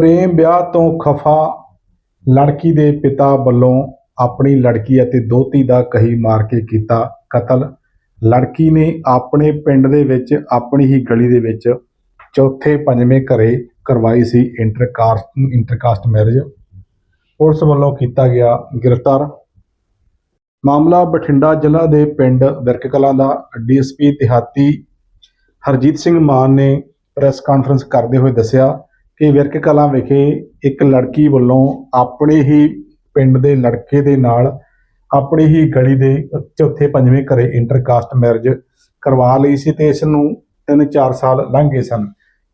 ਪ੍ਰੇਮ ਵਿਆਹ ਤੋਂ ਖਫਾ ਲੜਕੀ ਦੇ ਪਿਤਾ ਵੱਲੋਂ ਆਪਣੀ ਲੜਕੀ ਅਤੇ ਦੋਹਤੀ ਦਾ ਕਹੀ ਮਾਰ ਕੇ ਕੀਤਾ ਕਤਲ। ਲੜਕੀ ਨੇ ਆਪਣੇ ਪਿੰਡ ਦੇ ਵਿੱਚ ਆਪਣੀ ਹੀ ਗਲੀ ਦੇ ਵਿੱਚ ਚੌਥੇ ਪੰਜਵੇਂ ਘਰੇ ਕਰਵਾਈ ਸੀ ਇੰਟਰਕਾਸਟ ਇੰਟਰਕਾਸਟ ਮੈਰਿਜ। ਪੁਲਿਸ ਵੱਲੋਂ ਕੀਤਾ ਗਿਆ ਗ੍ਰਿਫਤਾਰ। ਮਾਮਲਾ ਬਠਿੰਡਾ ਜ਼ਿਲ੍ਹਾ ਦੇ ਪਿੰਡ ਵਿਰਕ ਕਲਾਂ ਦਾ। ਡੀਐਸਪੀ ਦਿਹਾਤੀ ਹਰਜੀਤ ਸਿੰਘ ਮਾਨ ਨੇ ਪ੍ਰੈਸ ਕਾਨਫਰੰਸ ਕਰਦੇ ਹੋਏ ਦੱਸਿਆ ਕਿ ਵਿਰਕ ਕਲਾਂ ਵਿਖੇ ਇੱਕ ਲੜਕੀ ਵੱਲੋਂ ਆਪਣੇ ਹੀ ਪਿੰਡ ਦੇ ਲੜਕੇ ਦੇ ਨਾਲ ਆਪਣੀ ਹੀ ਗਲੀ ਦੇ ਚੌਥੇ ਪੰਜਵੇਂ ਘਰੇ ਇੰਟਰਕਾਸਟ ਮੈਰਿਜ ਕਰਵਾ ਲਈ ਸੀ ਤੇ ਇਸ ਨੂੰ 3-4 ਸਾਲ ਲੰਘ ਗਏ ਸਨ।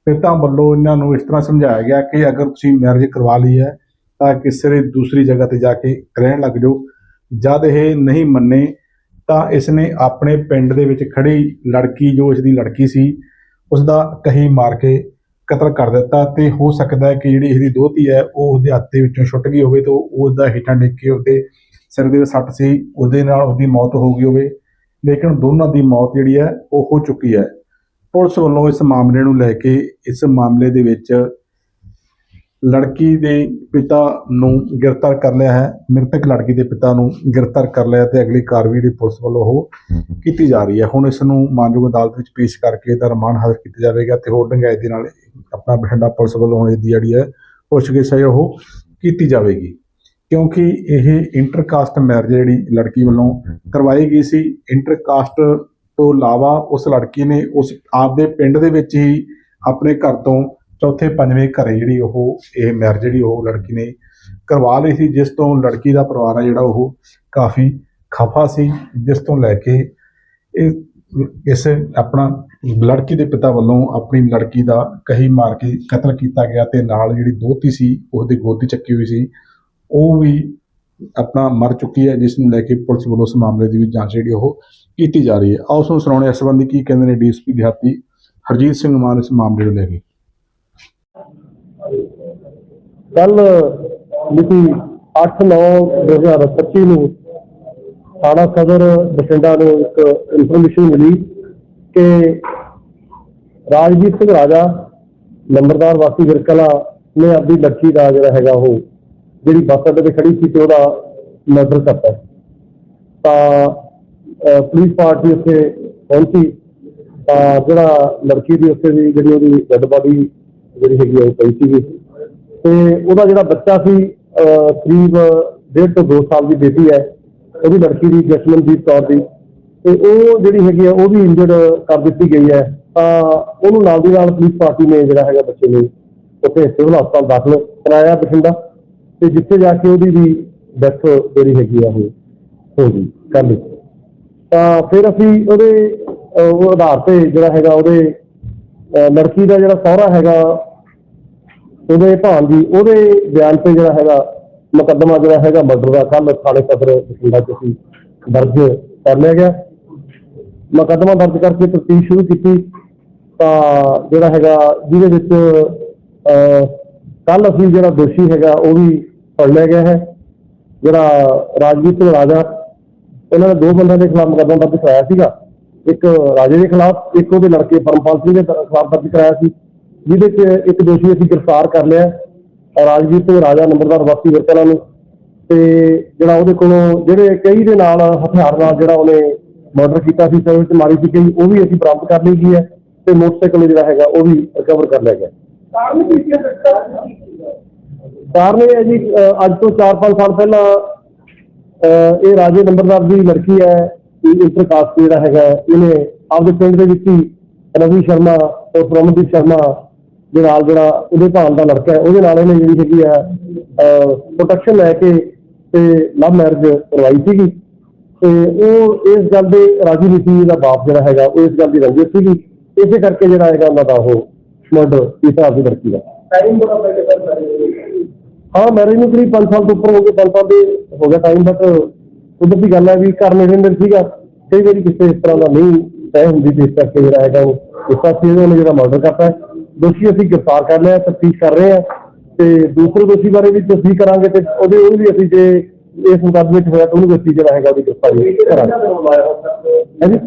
ਪਿਤਾ ਵੱਲੋਂ ਇਹਨਾਂ ਨੂੰ ਇਸ ਤਰ੍ਹਾਂ ਸਮਝਾਇਆ ਗਿਆ ਕਿ ਅਗਰ ਤੁਸੀਂ ਮੈਰਿਜ ਕਰਵਾ ਲਈ ਹੈ, ਤਾਂ ਕਿਸੇ ਦੂਸਰੀ ਜਗ੍ਹਾ ਤੇ ਜਾ ਕੇ ਰਹਿਣ ਲੱਗ ਜਾਓ। ਜਦ ਇਹ ਨਹੀਂ ਮੰਨੇ, ਤਾਂ ਇਸ ਨੇ ਆਪਣੇ ਪਿੰਡ ਦੇ ਵਿੱਚ ਖੜੀ ਲੜਕੀ, ਜੋ ਇਸ ਦੀ ਲੜਕੀ ਸੀ ਉਸ ਦਾ ਕਹੀ ਮਾਰ ਕੇ ਕਤਲ ਕਰ ਦਿੱਤਾ ਤੇ ਹੋ ਸਕਦਾ ਹੈ ਕਿ ਜਿਹੜੀ ਇਹਦੀ ਦੋਹਤੀ ਹੈ, ਉਹ ਉਹਦੇ ਹੱਥ ਦੇ ਵਿੱਚੋਂ ਛੁੱਟ ਗਈ ਹੋਵੇ ਤੇ ਉਹ ਦਾ ਹੀਟਾਂ ਡਿੱਗ ਕੇ ਉਹਦੇ ਸਿਰ ਦੇ ਸੱਟ ਸੀ, ਉਹਦੇ ਨਾਲ ਉਹਦੀ ਮੌਤ ਹੋ ਗਈ ਹੋਵੇ। ਲੇਕਿਨ ਦੋਨਾਂ ਦੀ ਮੌਤ ਜਿਹੜੀ ਹੈ, ਉਹ ਹੋ ਚੁੱਕੀ ਹੈ। ਪੁਲਿਸ ਵੱਲੋਂ ਇਸ ਮਾਮਲੇ ਨੂੰ ਲੈ ਕੇ, ਇਸ ਮਾਮਲੇ ਦੇ ਵਿੱਚ ਲੜਕੀ ਦੇ ਪਿਤਾ ਨੂੰ ਗ੍ਰਿਫਤਾਰ ਕਰ ਲਿਆ ਹੈ ਮ੍ਰਿਤਕ ਲੜਕੀ ਦੇ ਪਿਤਾ ਨੂੰ ਗ੍ਰਿਫਤਾਰ ਕਰ ਲਿਆ ਤੇ ਅਗਲੀ ਕਾਰਵਾਈ ਜਿਹੜੀ ਪੁਲਿਸ ਵੱਲੋਂ ਉਹ ਕੀਤੀ ਜਾ ਰਹੀ ਹੈ। ਹੁਣ ਇਸ ਨੂੰ ਮਾਨਯੋਗ ਅਦਾਲਤ ਵਿੱਚ ਪੇਸ਼ ਕਰਕੇ ਇਹਦਾ ਰਿਮਾਂਡ ਹਾਸਲ ਕੀਤਾ ਜਾਵੇਗਾ ਤੇ ਹੋਰ ਡੰਗਾਈ ਦੇ ਨਾਲ ਆਪਣਾ ਬਠਿੰਡਾ ਪੁਲਿਸ ਵੱਲੋਂ ਹੁਣ ਇਹਦੀ ਜਿਹੜੀ ਹੈ ਪੁੱਛਗਿੱਛ ਹੈ ਉਹ ਕੀਤੀ ਜਾਵੇਗੀ। ਕਿਉਂਕਿ ਇਹ ਇੰਟਰਕਾਸਟ ਮੈਰਿਜ ਜਿਹੜੀ ਲੜਕੀ ਵੱਲੋਂ ਕਰਵਾਈ ਗਈ ਸੀ। ਇੰਟਰਕਾਸਟ ਤੋਂ ਇਲਾਵਾ ਉਸ ਲੜਕੀ ਨੇ ਉਸ ਆਪਦੇ ਪਿੰਡ ਦੇ ਵਿੱਚ ਹੀ ਆਪਣੇ ਘਰ ਤੋਂ ਚੌਥੇ, ਪੰਜਵੇਂ ਘਰੇ ਜਿਹੜੀ ਉਹ, ਇਹ ਮੈਰਿਜ ਜਿਹੜੀ ਉਹ ਲੜਕੀ ਨੇ ਕਰਵਾ ਲਈ ਸੀ, ਜਿਸ ਤੋਂ ਲੜਕੀ ਦਾ ਪਰਿਵਾਰ ਹੈ ਜਿਹੜਾ ਉਹ ਕਾਫੀ ਖਫਾ ਸੀ, ਜਿਸ ਤੋਂ ਲੈ ਕੇ ਇਹ ਇਸ ਆਪਣਾ ਲੜਕੀ ਦੇ ਪਿਤਾ ਵੱਲੋਂ ਆਪਣੀ ਲੜਕੀ ਦਾ ਕਹੀ ਮਾਰ ਕੇ ਕਤਲ ਕੀਤਾ ਗਿਆ ਤੇ ਨਾਲ ਜਿਹੜੀ ਦੋਤੀ ਸੀ, ਉਹਦੀ ਗੋਦੀ ਚੱਕੀ ਹੋਈ ਸੀ, ਉਹ ਵੀ ਆਪਣਾ ਮਰ ਚੁੱਕੀ ਹੈ, ਜਿਸ ਨੂੰ ਲੈ ਕੇ ਪੁਲਿਸ ਵੱਲੋਂ ਇਸ ਮਾਮਲੇ ਦੀ ਵੀ ਜਾਂਚ ਜਿਹੜੀ ਉਹ ਕੀਤੀ ਜਾ ਰਹੀ ਹੈ। ਆਓ ਉਸ ਸੁਣਾਉਣੇ ਇਸ ਸੰਬੰਧੀ ਕੀ ਕਹਿੰਦੇ ਨੇ ਡੀਐਸਪੀ ਦਿਹਾਤੀ ਹਰਜੀਤ ਸਿੰਘ ਮਾਨ ਇਸ ਮਾਮਲੇ ਨੂੰ ਲੈ ਕੇ। ਕੱਲ ਮਿਤੀ 8/9/2025 ਨੂੰ ਥਾਣਾ ਸਦਰ ਬਠਿੰਡਾ ਨੂੰ ਇੱਕ ਇਨਫੋਰਮੇਸ਼ਨ ਮਿਲੀ ਕਿ ਰਾਜਦੀਪ ਸਿੰਘ ਰਾਜਾ, ਨੰਬਰਦਾਰ ਵਾਸੀ ਵਿਰਕਲਾ ਨੇ ਆਪਣੀ ਲੜਕੀ ਦਾ ਜਿਹੜਾ ਹੈਗਾ ਉਹ ਜਿਹੜੀ ਬੱਸ ਅੱਡੇ ਤੇ ਖੜੀ ਸੀ ਤੇ ਉਹਦਾ ਮਰਡਰ ਕਰਤਾ। ਤਾਂ ਪੁਲਿਸ ਪਾਰਟੀ ਉੱਥੇ ਪਹੁੰਚੀ। ਤਾਂ ਜਿਹੜਾ ਲੜਕੀ ਦੀ ਉੱਥੇ ਦੀ ਜਿਹੜੀ ਉਹਦੀ ਡੈਡ ਬਾਡੀ ਜਿਹੜੀ ਹੈਗੀ ਆ ਉਹ ਪਈ ਸੀਗੀ। ਤੇ ਉਹਦਾ ਜਿਹੜਾ ਬੱਚਾ ਸੀ ਕਰੀਬ ਡੇਢ ਤੋਂ 2 ਸਾਲ ਦੀ ਬੇਟੀ ਹੈ, ਉਹਦੀ ਲੜਕੀ ਦੀ ਜਸਮਨਦੀਪ ਕੌਰ ਦੀ। ਤੇ ਉਹ ਜਿਹੜੀ ਹੈਗੀ ਆ ਉਹ ਵੀ ਇੰਜਰਡ ਕਰ ਦਿੱਤੀ ਗਈ ਹੈ। ਤਾਂ ਉਹਨੂੰ ਨਾਲ ਦੀ ਨਾਲ ਪੁਲਿਸ ਪਾਰਟੀ ਨੇ ਜਿਹੜਾ ਹੈਗਾ ਬੱਚੇ ਨੂੰ ਉੱਥੇ ਸਿਵਲ ਹਸਪਤਾਲ ਦਾਖਲ ਕਰਾਇਆ ਬਠਿੰਡਾ। ਤੇ ਜਿੱਥੇ ਜਾ ਕੇ ਉਹਦੀ ਵੀ ਡੈਥ ਜਿਹੜੀ ਹੈਗੀ ਆ, ਉਹ ਹੋ ਗਈ, ਕਰ ਲਈ। ਤਾਂ ਫਿਰ ਅਸੀਂ ਉਹਦੇ ਉਹ ਆਧਾਰ ਤੇ ਜਿਹੜਾ ਹੈਗਾ, ਉਹਦੇ ਲੜਕੀ ਦਾ ਜਿਹੜਾ ਸਹੁਰਾ ਹੈਗਾ ਉਹਦੇ ਭਾਣਜੀ ਉਹਦੇ ਬਿਆਨ ਤੇ ਜਿਹੜਾ ਹੈਗਾ ਮੁਕੱਦਮਾ ਜਿਹੜਾ ਹੈਗਾ ਮਰਡਰ ਦਾ ਕੱਲ ਥਾਣੇ ਸਦਰ ਬਠਿੰਡਾ ਚ ਅਸੀਂ ਦਰਜ ਕਰ ਲਿਆ ਗਿਆ। ਮੁਕੱਦਮਾ ਦਰਜ ਕਰਕੇ ਤਫਤੀਸ਼ ਸ਼ੁਰੂ ਕੀਤੀ, ਤਾਂ ਜਿਹੜਾ ਹੈਗਾ ਜਿਹਦੇ ਵਿੱਚ ਕੱਲ ਅਸੀਂ ਜਿਹੜਾ ਦੋਸ਼ੀ ਹੈਗਾ ਉਹ ਵੀ ਫੜ ਲਿਆ ਗਿਆ ਹੈ। ਜਿਹੜਾ ਰਾਜਵੀਰ ਸਿੰਘ ਰਾਜਾ, ਇਹਨਾਂ ਨੇ ਦੋ ਬੰਦਿਆਂ ਦੇ ਖਿਲਾਫ ਮੁਕੱਦਮਾ ਦਰਜ ਕਰਾਇਆ ਸੀਗਾ। ਇੱਕ ਰਾਜੇ ਦੇ ਖਿਲਾਫ, ਇੱਕ ਉਹਦੇ ਲੜਕੇ ਪਰਮਪਾਲ ਸਿੰਘ ਦੇ ਖਿਲਾਫ ਦਰਜ ਕਰਾਇਆ ਸੀ। ਜਿਹਦੇ 'ਚ ਇੱਕ ਦੋਸ਼ੀ ਅਸੀਂ ਗ੍ਰਿਫਤਾਰ ਕਰ ਲਿਆ ਔਰ ਰਾਜਵੀਰ ਸਿੰਘ ਰਾਜਾ ਨੰਬਰਦਾਰ ਵਾਸੀ ਵਿਰਕਲਾ ਨੂੰ। ਤੇ ਜਿਹੜਾ ਉਹਦੇ ਕੋਲੋਂ ਜਿਹੜੇ ਕਈ ਦੇ ਨਾਲ ਹਥਿਆਰ ਨਾਲ ਜਿਹੜਾ ਉਹਨੇ ਮਰਡਰ ਕੀਤਾ ਸੀ ਤੇ ਵਿੱਚ ਮਾਰੀ ਸੀ ਕਈ ਉਹ ਵੀ ਅਸੀਂ ਬਰਾਮਦ ਕਰ ਲਈ ਗਈ ਹੈ ਤੇ ਮੋਟਰਸਾਈਕਲ ਜਿਹੜਾ ਹੈਗਾ ਉਹ ਵੀ ਰਿਕਵਰ ਕਰ ਲਿਆ ਗਿਆ। ਕਾਰਨ ਇਹ ਹੈ ਜੀ ਅੱਜ ਤੋਂ 4-5 ਸਾਲ ਪਹਿਲਾਂ ਇਹ ਰਾਜੇ ਨੰਬਰਦਾਰ ਦੀ ਲੜਕੀ ਹੈ ਇਹ ਇੰਟਰਕਾਸਟ ਜਿਹੜਾ ਹੈਗਾ ਇਹਨੇ ਆਪਦੇ ਪਿੰਡ ਦੇ ਵਿੱਚ ਹੀ ਰਵੀ ਸ਼ਰਮਾ ਔਰ ਪ੍ਰਮਨਦੀਪ ਸ਼ਰਮਾ ਦੇ ਨਾਲ ਜਿਹੜਾ ਉਹਦੇ ਭਾਣ ਦਾ ਲੜਕਾ ਹੈ ਉਹਦੇ ਨਾਲ ਇਹਨੇ ਜਿਹੜੀ ਹੈਗੀ ਹੈ ਪ੍ਰੋਟੈਕਸ਼ਨ ਲੈ ਕੇ ਤੇ ਲਵ ਮੈਰਿਜ ਕਰਵਾਈ ਸੀਗੀ। ਤੇ ਉਹ ਇਸ ਗੱਲ ਦੇ ਰਾਜੀ ਨਹੀਂ ਸੀ ਇਹਦਾ ਬਾਪ ਜਿਹੜਾ ਹੈਗਾ ਉਹ ਇਸ ਗੱਲ ਦੀ ਰੰਜਿਸ਼ ਸੀਗੀ। ਇਸੇ ਕਰਕੇ ਜਿਹੜਾ ਹੈਗਾ ਉਹਨਾਂ ਦਾ ਉਹ ਮਰਡਰ ਆਪਦੀ ਲੜਕੀ ਦਾ। ਟਾਈਮ ਬੜਾ ਹਾਂ ਮੈਰਿਜ ਨੂੰ ਕਰੀਬ 5 ਸਾਲ ਤੋਂ ਉੱਪਰ ਹੋ ਗਏ 5 ਸਾਲ ਦੇ ਹੋ ਗਿਆ ਟਾਈਮ ਬਟ ਉਧਰ ਦੀ ਗੱਲ ਹੈ ਵੀ ਘਰ ਨੇੜੇ ਨੇੜੇ ਸੀਗਾ। ਕਈ ਵਾਰੀ ਕਿਸੇ ਇਸ ਤਰ੍ਹਾਂ ਦਾ ਨਹੀਂ ਤੈਅ ਹੁੰਦੀ ਤੇ ਇਸ ਕਰਕੇ ਜਿਹੜਾ ਹੈਗਾ ਉਹ। ਇਸ ਪਾਸੇ ਉਹਨੇ ਜਿਹੜਾ ਮਰਡਰ ਕਰਤਾ ਹੈ। ਦੋਸ਼ੀ ਅਸੀਂ ਗ੍ਰਿਫਤਾਰ ਕਰ ਲਿਆ ਤਫਤੀਸ਼ ਕਰ ਰਹੇ ਹਾਂ ਤੇ ਦੂਸਰੇ ਦੋਸ਼ੀ ਬਾਰੇ ਵੀ ਤਸਦੀਕ ਕਰਾਂਗੇ ਤੇ ਉਹਦੇ ਉਹਨੂੰ ਵੀ ਅਸੀਂ ਜੇ ਇਸ ਮੁਕੱਦਮੇ ਵਿੱਚ ਹੋਇਆ ਤਾਂ ਉਹਨੂੰ ਵੀ ਅਸੀਂ ਜਿਹੜਾ ਹੈਗਾ ਉਹਦੀ ਗ੍ਰਿਫਤਾਰੀ ਕਰਾਂਗੇ। ਹਜੇ?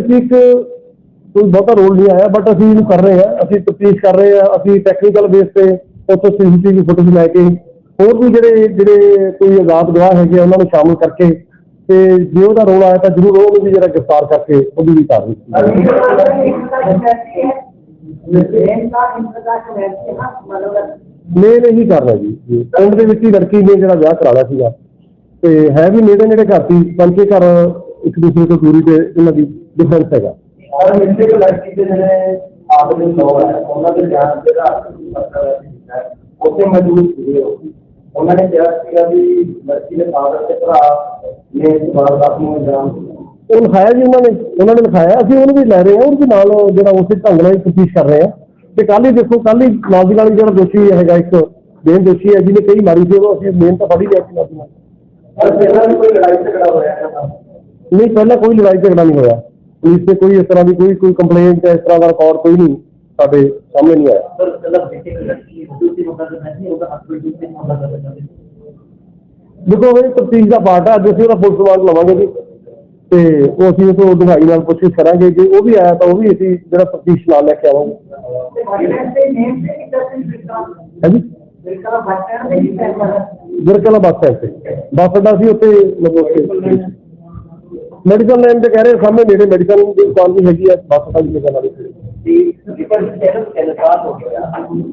ਤੱਕ ਕੋਈ ਬਹੁਤਾ ਰੋਲ ਨਹੀਂ ਆਇਆ ਬਟ ਅਸੀਂ ਇਹਨੂੰ ਕਰ ਰਹੇ ਹਾਂ ਅਸੀਂ ਤਫਤੀਸ਼ ਕਰ ਰਹੇ ਹਾਂ ਅਸੀਂ ਟੈਕਨੀਕਲ ਬੇਸ ਤੇ ਉੱਥੋਂ ਸੀਸੀਟੀਵੀ ਫੁਟੇਜ ਲੈ ਕੇ ਹੋਰ ਵੀ ਜਿਹੜੇ ਜਿਹੜੇ ਕੋਈ ਆਜ਼ਾਦ ਗਵਾਹ ਹੈਗੇ ਆ, ਉਹਨਾਂ ਨੂੰ ਸ਼ਾਮਲ ਕਰਕੇ ਤੇ ਜੇ ਉਹਦਾ ਰੋਲ ਆਇਆ ਤਾਂ ਜ਼ਰੂਰ ਉਹਨੂੰ ਵੀ ਜਿਹੜਾ ਗ੍ਰਿਫਤਾਰ ਕਰਕੇ ਉਹਦੀ ਵੀ ਕਾਰਵਾਈ ਕੀਤੀ ਮੈਂ ਨਹੀਂ ਕਰਨਾ ਜੀ ਪਿੰਡ ਦੇ ਵਿੱਚ ਹੀ ਲੜਕੀ ਨੇ ਜਿਹੜਾ ਵਿਆਹ ਕਰਾ ਲਿਆ ਸੀਗਾ ਤੇ ਹੈ ਵੀ ਨੇੜੇ ਨੇੜੇ ਘਰ ਸੀ ਪੰਚੇ ਘਰ ਇੱਕ ਦੂਸਰੇ ਤੋਂ ਦੂਰੀ ਤੇ ਇਹਨਾਂ ਦੀ ਡਿਫਰੈਂਸ ਹੈਗਾ। ਔਰ ਮਿਲਦੇ ਕੋ ਲੜਕੀ ਦੇ ਜਿਹੜੇ ਆਪਦੇ ਲੋਕ ਹੈ, ਉਹਨਾਂ ਦੇ ਬਿਆਨ ਦੇ ਆਧਾਰ ਤੇ ਪਤਾ ਲੱਗਦਾ ਹੈ ਉੱਥੇ ਮੌਜੂਦ ਸੀਗੇ ਉਹ। ਉਹਨਾਂ ਨੇ ਕਿਹਾ ਸੀਗਾ ਵੀ ਲੜਕੀ ਦੇ ਫਾਦਰ ਤੇ ਭਰਾ ਨੇ ਇਸ ਵਾਰਦਾਤ ਨੂੰ ਅੰਜਾਮ ਉਹ ਲਿਖਾਇਆ ਜੀ ਉਹਨਾਂ ਨੇ ਉਹਨਾਂ ਨੇ ਲਿਖਾਇਆ ਅਸੀਂ ਉਹਨੂੰ ਵੀ ਲੈ ਰਹੇ ਹਾਂ ਉਹਦੇ ਨਾਲ ਜਿਹੜਾ ਉਸੇ ਢੰਗ ਨਾਲ ਕੋਸ਼ਿਸ਼ ਕਰ ਰਹੇ ਹਾਂ। ਤੇ ਕੱਲ ਹੀ ਦੇਖੋ ਕੱਲ ਹੀ ਨਾਲ ਹੀ ਜਿਹੜਾ ਦੋਸ਼ੀ ਹੈਗਾ ਇੱਕ ਮੇਨ ਦੋਸ਼ੀ ਹੈ ਜਿਹਨੇ ਕਈ ਮਾਰੀ ਸੀ ਉਹ ਅਸੀਂ ਮੇਨ ਤਾਂ ਫੜੀ ਲਿਆ ਸੀ। ਪਰ ਪਹਿਲਾਂ ਵੀ ਕੋਈ ਲੜਾਈ ਝਗੜਾ ਹੋਇਆ ਹੈ ਨਹੀਂ ਪਹਿਲਾਂ ਕੋਈ ਲੜਾਈ ਝਗੜਾ ਨਹੀਂ ਹੋਇਆ। ਪੁਲਿਸ ਤੇ ਕੋਈ ਇਸ ਤਰ੍ਹਾਂ ਦੀ ਕੋਈ ਕੋਈ ਕੰਪਲੇਂਟ ਜਾਂ ਇਸ ਤਰ੍ਹਾਂ ਦਾ ਰਿਕਾਰਡ ਕੋਈ ਨਹੀਂ। ਸਾਡੇ ਸਾਹਮਣੇ ਨਹੀਂ ਆਇਆ ਸਰ ਪਹਿਲਾਂ ਦੇਖੇ ਕਿ ਲੜਕੀ ਦੂਸਰੀ ਮੁੰਡਾ ਦੇ ਨਹੀਂ ਉਹਦਾ ਹਸਬੰਡ ਦੂਸਰੀ ਮੁੰਡਾ ਦਾ ਰਹਿੰਦਾ ਦੇਖੋ ਇਹ ਤਫਤੀਸ਼ ਦਾ ਪਾਰਟ ਹੈ ਅੱਜ ਅਸੀਂ ਉਹਦਾ ਪੁਲਿਸ ਰਿਮਾਂਡ ਲਵਾਂਗੇ ਜੀ ਤੇ ਉਹ ਅਸੀਂ ਉਹ ਤੋਂ ਡੂੰਘਾਈ ਨਾਲ ਪੁੱਛਗਿੱਛ ਕਰਾਂਗੇ ਜੇ ਉਹ ਵੀ ਆਇਆ ਤਾਂ ਉਹ ਵੀ ਅਸੀਂ ਜਿਹੜਾ ਤਫਤੀਸ਼ ਨਾਲ ਲੈ ਕੇ ਆਵਾਂਗੇ ਹੈ ਜੀ ਬਿਰਕਲਾ ਬੱਸ ਸਟੈਂਡ ਤੇ ਬੱਸ ਅੱਡਾ ਸੀ ਉੱਥੇ ਮਤਲਬ ਮੈਡੀਕਲ ਲਾਈਨ ਤੇ ਕਹਿ ਰਹੇ ਸਾਹਮਣੇ ਨੇੜੇ ਮੈਡੀਕਲ ਦੀ ਦੁਕਾਨ ਵੀ ਹੈਗੀ ਆ ਬੱਸ ਅੱਡਾ ਦੀ ਜਗ੍ਹਾ ਨਾਲ ਹੀ। ਕਿ ਪਰ ਚੈਨਲ ਤਿੰਨ ਸਾਲ ਹੋ ਗਿਆ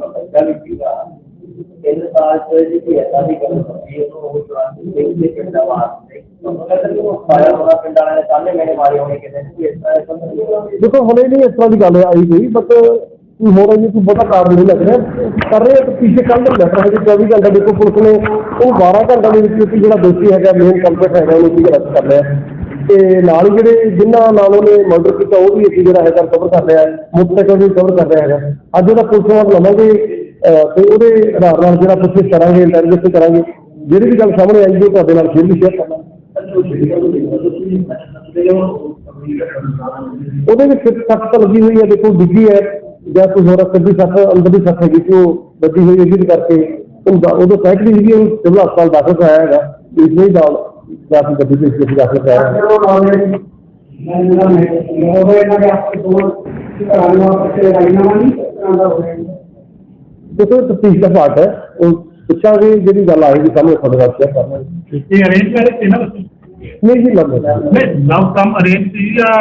ਬੱਚਾ ਵੀ ਸੀਗਾ ਤਿੰਨ ਸਾਲ ਤੋਂ ਜੀ ਕੋਈ ਐਸਾ ਵੀ ਗੱਲ ਹੋਈ ਉਹ ਉਹ ਜਵਾਨ ਦੇ ਦੇ ਪਿੰਡਾ ਵਾਸਤੇ ਤੁਹਾਨੂੰ ਕਹਿੰਦਾ ਕਿ ਉਹ ਪਾਇਆ ਹੋਣਾ ਪਿੰਡ ਵਾਲਿਆਂ ਨੇ ਸਾਹਮਣੇ ਮੇਰੇ ਮਾਰੇ ਹੋਣੇ ਕਿਤੇ ਕਿ ਇਸ ਤਰ੍ਹਾਂ ਦੇ ਬੰਦੇ ਨਹੀਂ ਦੇਖੋ ਹੁਣੇ ਨਹੀਂ ਇਸ ਤਰ੍ਹਾਂ ਦੀ ਗੱਲ ਆਈ ਗਈ ਬਟ ਕੋਈ ਹੋਰ ਅਜੇ ਕੋਈ ਬਹੁਤਾ ਕਾਰਨ ਨਹੀਂ ਲੱਗ ਰਿਹਾ ਕਰ ਰਹੇ ਆ ਤੇ ਪਿੱਛੇ ਕੱਲ ਦਾ ਲੈਟਰ ਹੈ 24 ਘੰਟੇ ਦੇਖੋ ਪੁਲਿਸ ਨੇ ਉਹ 12 ਘੰਟਿਆਂ ਦੇ ਵਿੱਚ ਵਿੱਚ ਜਿਹੜਾ ਦੋਸ਼ੀ ਹੈਗਾ ਮੇਨ ਕੰਪਲੀਟ ਹੈਗਾ, ਉਹਨੂੰ ਵੀ ਅਰੈਸਟ ਕਰ ਲਿਆ ਤੇ ਨਾਲ ਹੀ ਜਿਹੜੇ ਜਿਨ੍ਹਾਂ ਨਾਲ ਉਹਨੇ ਮਰਡਰ ਕੀਤਾ, ਉਹ ਵੀ ਅਸੀਂ ਜਿਹੜਾ ਹੈਗਾ ਕਵਰ ਕਰ ਲਿਆ ਮੁੱਤਕ ਵੀ ਕਵਰ ਕਰ ਰਿਹਾ ਹੈਗਾ। ਅੱਜ ਉਹਦਾ ਪੁਲਿਸ ਵਾਲ ਲਵਾਂਗੇ ਤੇ ਉਹਦੇ ਆਧਾਰ ਨਾਲ ਜਿਹੜਾ ਪੁੱਛਿਸ਼ ਕਰਾਂਗੇ ਇੰਟੈਲੀਜੈਂਸ ਕਰਾਂਗੇ, ਜਿਹੜੀ ਵੀ ਗੱਲ ਸਾਹਮਣੇ ਆਈ ਉਹ ਤੁਹਾਡੇ ਨਾਲ ਫਿਰ ਵੀ ਸ਼ੇਅਰ ਕਰਾਂਗੇ। ਉਹਦੇ ਵਿੱਚ ਸੱਟ ਤਾਂ ਲੱਗੀ ਹੋਈ ਹੈ, ਦੇਖੋ ਡਿੱਗੀ ਹੈ, ਜਾਂ ਕੋਈ ਹੋਰ ਸਿੱਧੀ ਸੱਟ, ਅੰਦਰ ਦੀ ਸੱਟ ਹੈਗੀ ਉਹ ਵੱਜੀ ਹੋਈ ਹੈ ਜਿਹਦੇ ਕਰਕੇ। ਉਹਦਾ ਉਦੋਂ ਸੈਕ ਸੀਗੀ ਉਹ ਸਿਵਲ ਹਸਪਤਾਲ ਦਾਖਲ ਕਰਾਇਆ ਹੈਗਾ, ਇਸ ਲਈ ਨਾਲ। ਜਾ ਕੇ ਗੱਡੀ ਦੇ ਵਿੱਚ ਦਾਖਲ ਕਰਾਇਆ ਹੈ ਦੇਖੋ ਤਫਤੀਸ਼ ਦਾ ਪਾਰਟ ਹੈ ਉਹ ਪੁੱਛਾਂਗੇ ਜਿਹੜੀ ਗੱਲ ਆਏਗੀ ਸਾਹਮਣੇ ਤੁਹਾਡੇ ਨਾਲ ਸ਼ੇਅਰ ਕਰਾਂਗੇ ਇਹ ਅਰੇਂਜ ਮੈਰਿਜ ਸੀ ਨਾ ਤੁਸੀਂ? ਨਹੀਂ ਜੀ ਲੱਗ ਰਿਹਾ ਨਹੀਂ ਲਵ ਕਮ ਅਰੇਂਜ ਸੀ ਜਾਂ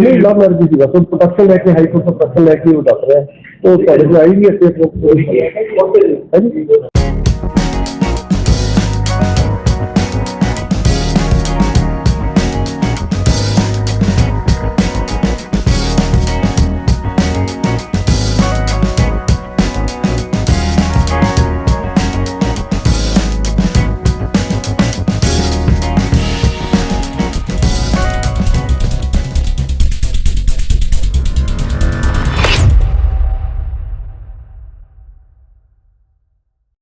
ਨਹੀਂ ਲਵ ਮੈਰਿਜ ਸੀਗਾ ਕੋਈ ਪ੍ਰੋਟੈਕਸ਼ਨ ਲੈ ਕੇ ਹਾਈ ਕੋਰਟ ਤੋਂ ਪ੍ਰੋਟੈਕਸ਼ਨ ਲੈ ਕੇ ਉਹ ਦੱਸ ਰਿਹਾ ਉਹ ਤੁਹਾਡੇ ਕੋਲ ਆਈ ਵੀ ਹੈ ਸਟੇਟਮੈਂਟ ਹੈ ਜੀ